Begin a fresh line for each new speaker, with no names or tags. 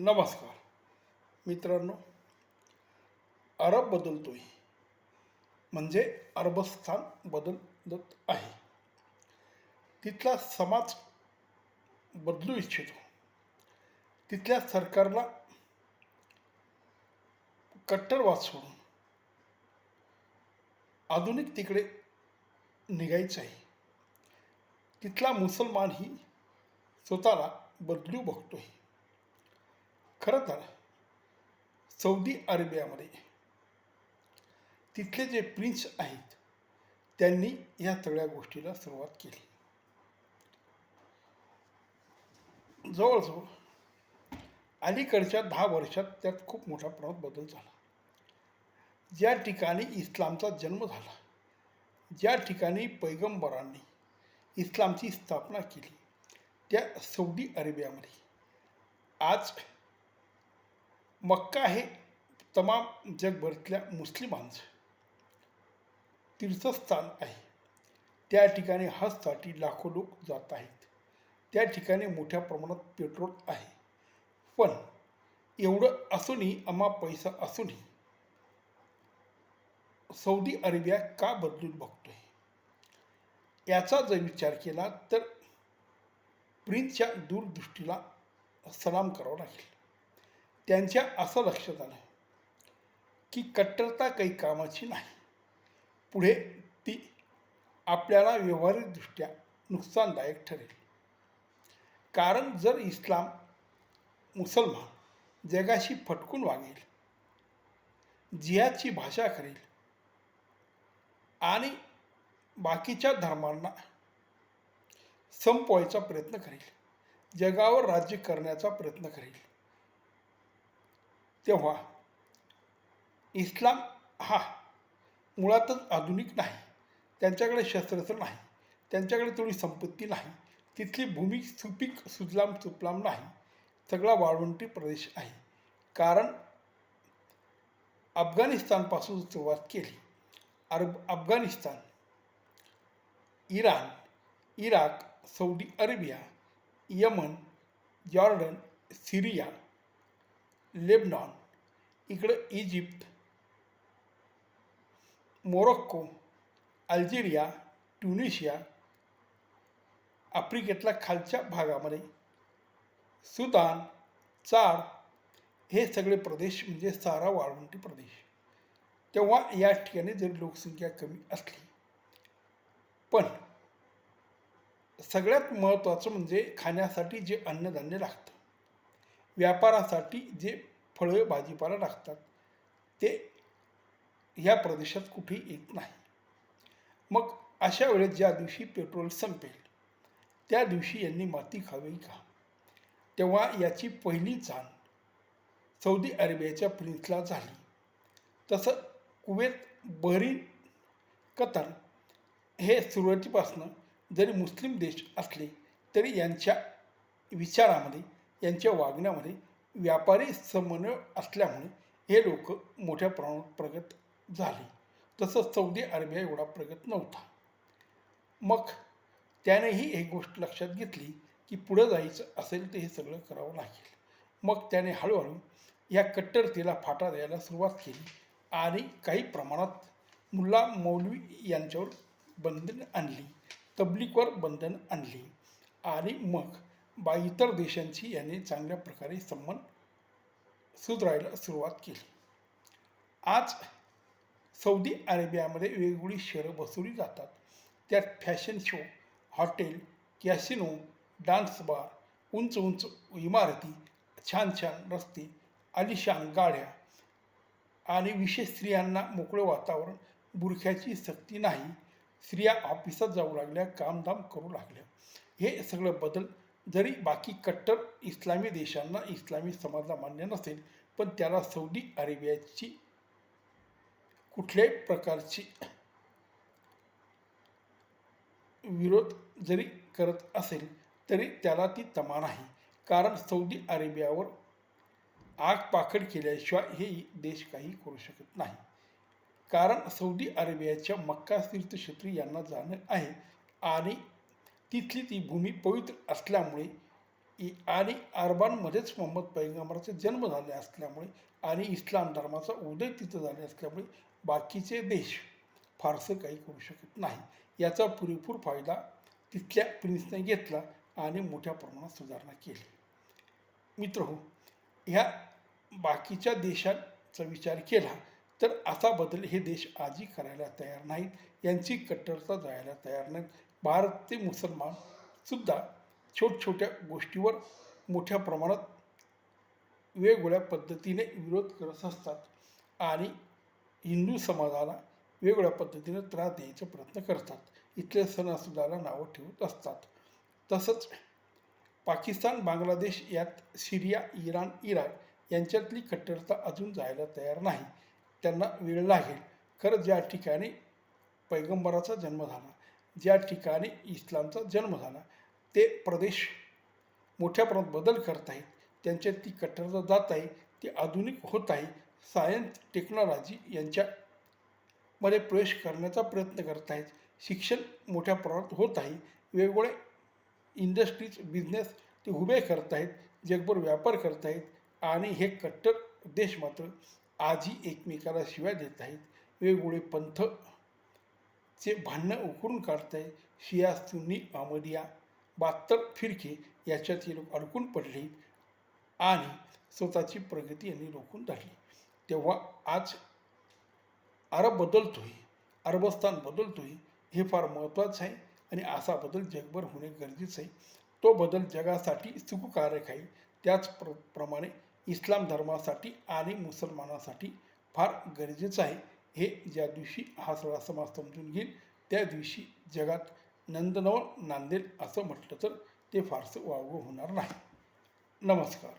नमस्कार. मित्रांनो अरब बदलतोय. म्हणजे अरबस्थान बदलत आहे. तिथला समाज बदलू इच्छितो. तिथल्या सरकारला कट्टरवाद सोडून आधुनिक तिकडे निघायचं आहे. तिथला मुसलमानही स्वतःला बदलू बघतोय. खरं तर सौदी अरेबियामध्ये तिथले जे प्रिन्स आहेत त्यांनी या सगळ्या गोष्टीला सुरुवात केली. जवळजवळ अलीकडच्या दहा वर्षात त्यात खूप मोठ्या प्रमाणात बदल झाला. ज्या ठिकाणी इस्लामचा जन्म झाला ज्या ठिकाणी पैगंबरांनी इस्लामची स्थापना केली त्या सौदी अरेबियामध्ये. आज मक्का हे तमाम जगभरातल्या मुस्लिमांचं तीर्थस्थान आहे. त्या ठिकाणी हजसाठी लाखो लोक जात आहेत. त्या ठिकाणी मोठ्या प्रमाणात पेट्रोल आहे. पण एवढं असूनही अमा पैसा असूनही सौदी अरेबिया का बदलून बघतोय? याचा जर विचार केला तर प्रिन्सच्या दूरदृष्टीला सलाम करावा लागेल. त्यांच्या असं लक्षात आलं की कट्टरता काही कामाची नाही. पुढे ती आपल्याला व्यवहारिकदृष्ट्या नुकसानदायक ठरेल. कारण जर इस्लाम मुसलमान जगाशी फटकून वागेल जिहाची भाषा करेल आणि बाकीच्या धर्मांना संपवायचा प्रयत्न करेल जगावर राज्य करण्याचा प्रयत्न करेल तेव्हा इस्लाम हा मुळातच आधुनिक नाही. त्यांच्याकडे शस्त्रास्त्र नाही. त्यांच्याकडे थोडी संपत्ती नाही. तिथली भूमी सुपीक सुजलाम सुपलाम नाही. सगळा वाळवंटी प्रदेश आहे. कारण अफगाणिस्तानपासून सुरुवात केली. Arab Afghanistan Iran Iraq Saudi Arabia Yemen Jordan Syria Lebanon इकडं इजिप्त मोरोक्को अल्जेरिया ट्युनिशिया आफ्रिकेतल्या खालच्या भागामध्ये सुदान चार हे सगळे प्रदेश म्हणजे सारा वाळवंटी प्रदेश. तेव्हा या ठिकाणी जरी लोकसंख्या कमी असली पण सगळ्यात महत्त्वाचं म्हणजे खाण्यासाठी जे अन्नधान्य लागतं व्यापारासाठी जे फळं भाजीपाला टाकतात. ते ह्या प्रदेशात कुठे येत नाही. मग अशा वेळेस ज्या दिवशी पेट्रोल संपेल त्या दिवशी यांनी माती खावी का? तेव्हा याची पहिली जाण सौदी अरेबियाच्या प्रिन्सला झाली. तसं कुवेत बहरीन कतर हे सुरुवातीपासनं जरी मुस्लिम देश असले तरी यांच्या विचारामध्ये यांच्या वागण्यामध्ये व्यापारी समन्वय असल्यामुळे हे लोक मोठ्या प्रमाणात प्रगत झाले. तसं सौदी अरेबिया एवढा प्रगत नव्हता. मग त्यानेही एक गोष्ट लक्षात घेतली की पुढं जायचं असेल तर हे सगळं करावं लागेल. मग त्याने हळूहळू या कट्टरतेला फाटा द्यायला सुरुवात केली आणि काही प्रमाणात मुल्ला मौलवी यांच्यावर बंधन आणली. तबलीकवर बंधन आणली आणि मग बा इतर देशांची याने चांगल्या प्रकारे संबंध सुधारायला सुरुवात केली. आज सौदी अरेबियामध्ये वेगवेगळी शहरं बसवली जातात. त्यात fashion show hotel casino dance bar उंच उंच इमारती छान छान रस्ते आलिशान गाड्या आणि विशेष स्त्रियांना मोकळं वातावरण बुरख्याची सक्ती नाही स्त्रिया ऑफिसात जाऊ लागल्या कामधाम करू लागल्या. हे सगळं बदल जरी बाकी कट्टर इस्लामी देशांना इस्लामी समाजाला मान्य नसेल पण त्याला सौदी अरेबियाची कुठल्याही प्रकारची विरोध जरी करत असेल तरी त्याला ती तमा नाही. कारण सौदी अरेबियावर आग पाखड केल्याशिवाय हे देश काही करू शकत नाही. कारण सौदी अरेबियाच्या मक्का तीर्थक्षेत्री यांना जाणं आहे आणि तिथली ती भूमी पवित्र असल्यामुळे आणि अरबानमध्येच मोहम्मद पैगंबराचा जन्म झाले असल्यामुळे आणि इस्लाम धर्माचा उदय तिथं झाले असल्यामुळे बाकीचे देश फारसं काही करू शकत नाही. याचा पुरेपूर फायदा तिथल्या प्रिन्सने घेतला आणि मोठ्या प्रमाणात सुधारणा केली. मित्र हो ह्या बाकीच्या देशांचा विचार केला तर असा बदल हे देश आजही करायला तयार नाहीत. यांची कट्टरता जायला तयार नाहीत. भारत ते मुसलमान सुद्धा छोट छोट्या गोष्टीवर मोठ्या प्रमाणात वेगवेगळ्या पद्धतीने विरोध करत असतात आणि हिंदू समाजाला वेगवेगळ्या पद्धतीने त्रास द्यायचा प्रयत्न करतात. इथल्या सणासुदाला नावं ठेवत असतात. तसंच पाकिस्तान बांगलादेश यात सिरिया इराण इराक यांच्यातली कट्टरता अजून जायला तयार नाही. त्यांना वेळ लागेल. खरं ज्या ठिकाणी पैगंबराचा जन्म झाला. ज्या ठिकाणी इस्लामचा जन्म झाला ते प्रदेश मोठ्या प्रमाणात बदल करत आहेत त्यांच्यात ती कट्टरता जात आहे ती आधुनिक होत आहे सायन्स टेक्नॉलॉजी यांच्यामध्ये प्रवेश करण्याचा प्रयत्न करत आहेत शिक्षण मोठ्या प्रमाणात होत आहे वेगवेगळे इंडस्ट्रीज बिझनेस ते उभे करत आहेत जगभर व्यापार करत आहेत आणि हे कट्टर देश मात्र आजही एकमेकाला शिवाय देत आहेत. वेगवेगळे पंथ चे भांडणं उकरून काढतंय शियास शिया सुन्नी अहमदिया बहात्तर फिरके याच्यात हे लोक अडकून पडले आणि स्वतःची प्रगती यांनी रोखून धरली. तेव्हा आज अरब बदलतोय अरबस्थान बदलतोय हे फार महत्त्वाचं आहे आणि असा बदल जगभर होणे गरजेचं आहे. तो बदल जगासाठी सुखकारक आहे. त्याच प्र प्रमाणे इस्लाम धर्मासाठी आणि मुसलमानासाठी फार गरजेचं आहे. हे ज्या दिवशी हा सगळा समाज समजून घेईल त्या दिवशी जगात नंदनवन नांदेल असं म्हटलं तर ते फारसं वावगं होणार नाही. नमस्कार.